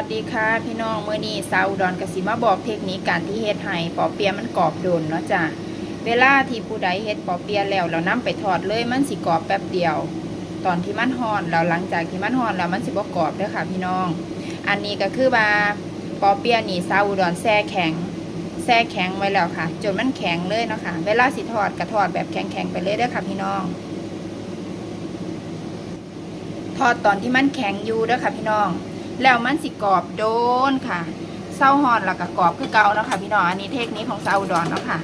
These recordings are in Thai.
สวัสดีค่ะพี่น้องเมื่อนี้สาอุดรกสิมาบอกเทคนิคการที่เฮ็ดให้ปอเปียะมันกรอบโดนเนาะจ้ะเวลาที่ผู้ใดเฮ็ดปอเปียะแล้วเรานำไปทอดเลยมันสิกรอบแป๊บเดียว ตอนที่มันฮอนแล้วหลังจากที่มันฮอนแล้วมันสิบ่กรอบเด้อค่ะพี่น้อง อันนี้ก็คือว่าปอเปียะนี่สาอุดรแช่แข็งแช่แข็งไว้แล้วค่ะ จนมันแข็งเลยเนาะค่ะเวลาสิทอดก็ทอดแบบแข็งๆไปเลยเด้อค่ะพี่น้อง ทอดตอนที่มันแข็งอยู่เด้อค่ะพี่น้อง แล้วมันสิกรอบโดนค่ะเศร้าหอนแล้วก็กรอบคือเก่าเนาะค่ะพี่น้องอันนี้เทคนิคของซาอุดรเนาะค่ะ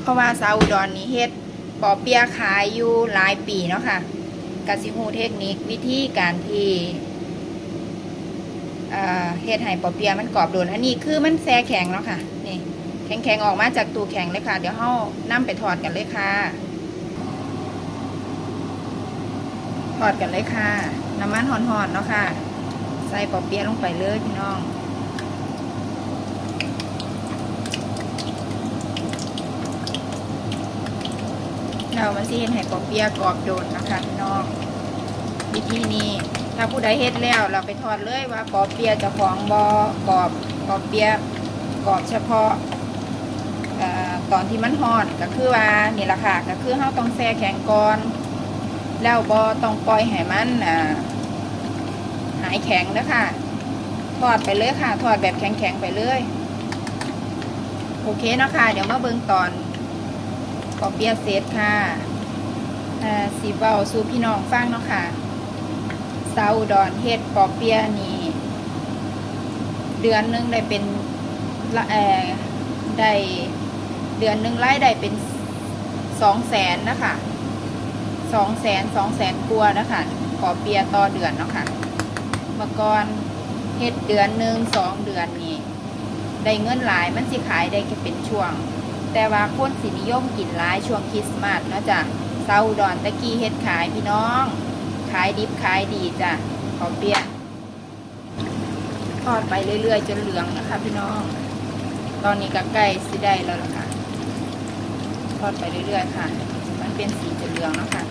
เพราะว่าซาอุดรนี้เฮ็ดปอเปียขายอยู่หลายปีเนาะค่ะกสิฮูเทคนิควิธีการที่เอ่อเฮ็ดให้ปอเปียมันกรอบโดน อันนี้คือมันแซ่แข็งเนาะค่ะนี่แข็งๆออกมาจากตู้แข็งเลยค่ะ เดี๋ยวเฮานํไปทอดกันเลยค่ะ ท อดกันเลยค่ะ น้ำมันหอนๆเนาะค่ะ ใส่ปอเปี๊ยะลงไปเลยพี่น้องเรามันสิเห็นให้ปอเปี๊ยะกรอบโดนนะคะพี่น้องวิธีนี้ถ้าผู้ใดเฮ็ดแล้วเราไปทอดเลยว่าปอเปี๊ยะจะของบอกรอบปอเปี๊ยะกรอบเฉพาะตอนที่มันหอนก็คือว่านี่แหละค่ะก็คือเราต้องแช่แข็งก่อน แล้วบอต้องปล่อยให้มันอ่าหายแข็งนะคะทอดไปเลยค่ะทอดแบบแข็งๆไปเลยโอเคนะคะเดี๋ยวมาเบิ่งตอนปอเปียเสร็จค่ะสีเบาสู่พี่น้องฟังเนาะค่ะสาอุดอนเฮ็ดปอเปียนี่เดือนหนึงได้เป็นละเอได้เดือนหนึงไล่ได้เป็นสองแสนนะคะ สองแสนสองแสนกว่านะคะขอเปียต่อเดือนเนาะค่ะเมื่อก่อนเฮ็ดเดือนหนึ่งสองเดือนนี่ได้เงินหลายมันสิขายได้แค่เป็นช่วง แต่ว่าคนสินิยมกินหลายช่วงคริสต์มาสเนาะจ้ะเซาดอนตะกี้เฮ็ดขายพี่น้อง ขายดิบขายดีจ้ะขอเปียทอดไปเรื่อยๆจนเหลืองนะคะพี่น้อง ตอนนี้ก็ใกล้สิได้แล้วล่ะค่ะ ทอดไปเรื่อยๆค่ะ มันเป็นสีจะเหลืองแล้วค่ะ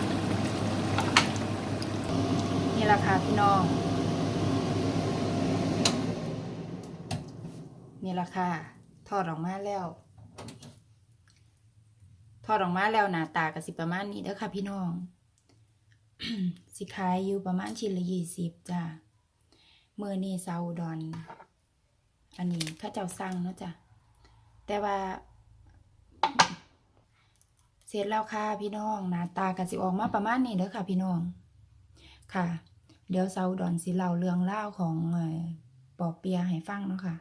นี่ราคาพี่น้อง นี่ราคาทอดออกมาแล้ว ทอดออกมาแล้วหนาตากับสิประมาณนี้เด้อค่ะพี่น้อง สิขายอยู่ประมาณชิ้นละยี่สิบจ้ะเมื่อนี่ซาอุดอน อันนี้ข้าเจ้าสั่งเนาะจ้ะ แต่ว่า เสร็จแล้วค่ะพี่น้องหนาตากันสิออกมาประมาณนี้เด้อค่ะพี่น้อง ค่ะ เดี๋ยวเซาดอนสิเล่าเรื่องเล่าของเอ่อปอเปียให้ฟังเนาะค่ะ